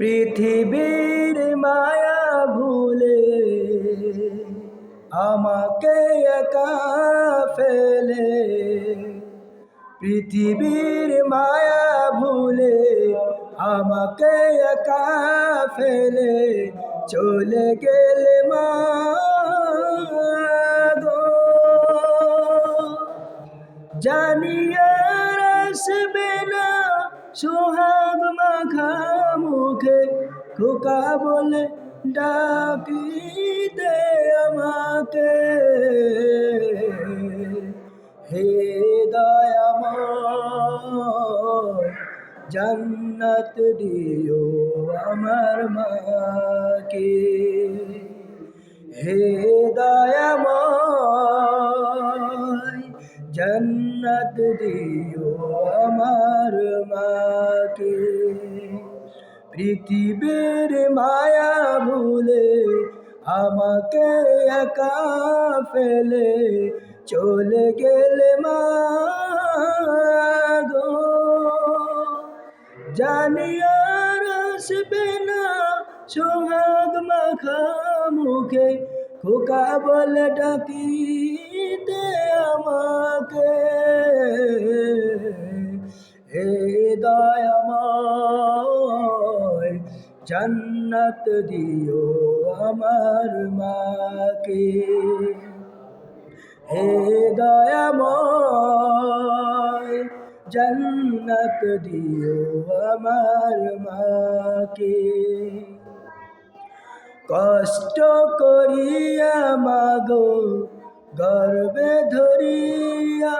পৃথিবীর মায়া ভুলে আমাকে একা ফেলে। পৃথিবীর মায়া ভুলে আমাকে একা ফেলে চলে গেলে মা গো। জানি আর না সোহাগ মাখা মুখে খোকা বলে, ডাকি দে আমাকে। হে দয়াময় জান্নাত দিও আমার মাকে। হে দয়াময় জন্নত দিও আমার মাকে। পৃথিবীর মায়া ভুলে আমাকে একা ফেলে চলে গেলে মা গো। জানি আর আসবে না সোহাগ মাখা মুখে, খোকা বলে ডাকিতে আমাকে। জান্নাত দিও আমার মাকে। হে দয়াময়, জন্নত দিও আমার মাকে। কষ্ট করিয়া মাগো, গর্বে ধরিয়া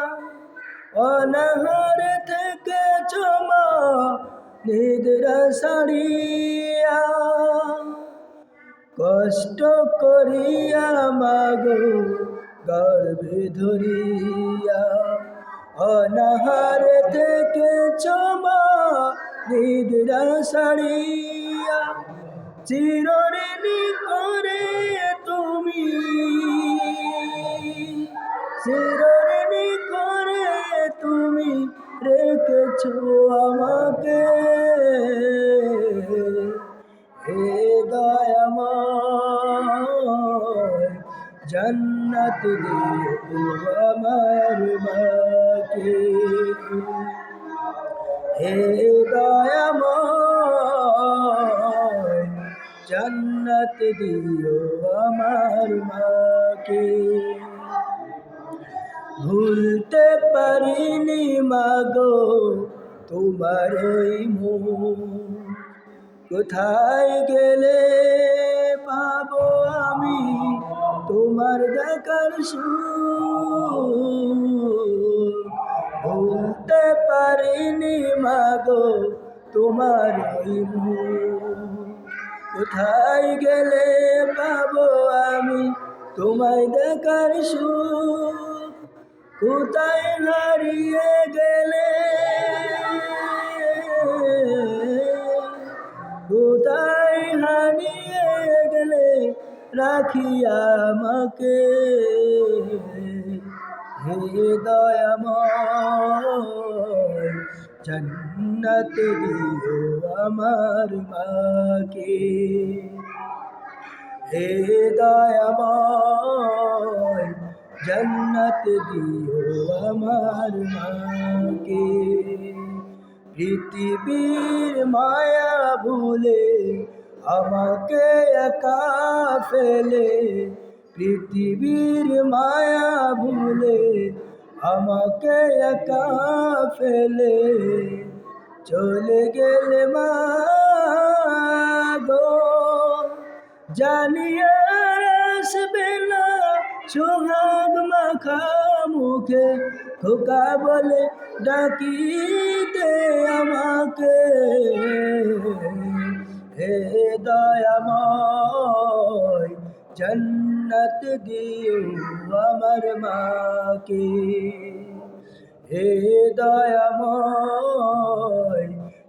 অনাহার থেকে চমা নিদ্রা সারিয়া কষ্ট করিয়া মাগো গর্ভে ধরিয়া। অনাহার থেকে চমা নিদ্রা সারিয়া চিরঋণী করে তুমি। চিরঋণী করে তুমি রেখেছ জন্নত দিও হে দয়াময় জন্নত দিও আমার মাকে। ভুলতে পারিনি মাগো, তোমার ওই মুখ কোথায় গেলে সুখ ভুলতে পারিনি মাগো তোমার কোথায় গেলে পাবো আমি তোমায় দেখার সুখ কোথায় হারিয়ে গেলে রাখি আমাকে। হে দয়াময়, জন্নত দিও আমার মাকে। হে দয়াময়, জন্নত দিও আমার মাকে। পৃথিবীর মায়া ভুলে আমাকে একা ফেলে, পৃথিবীর মায়া ভুলে আমাকে একা ফেলে। চলে গেলে মা গো জানিয়ে আসবে না সোহাগ মাখা মুখে, খোকা বলে ডাকিতে আমাকে। হে দয়াময়, জন্নত দিও আমার মাকে। হে দয়াময়,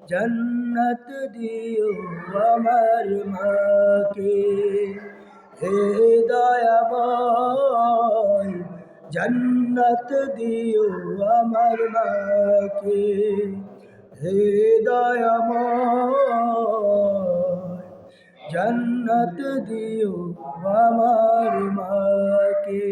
জন্নত দিও আমার মাকে। হে দয়াময়, জন্নত দিও আমার মাকে। হে দয়াময় জন্নত দিও আমার মাকে।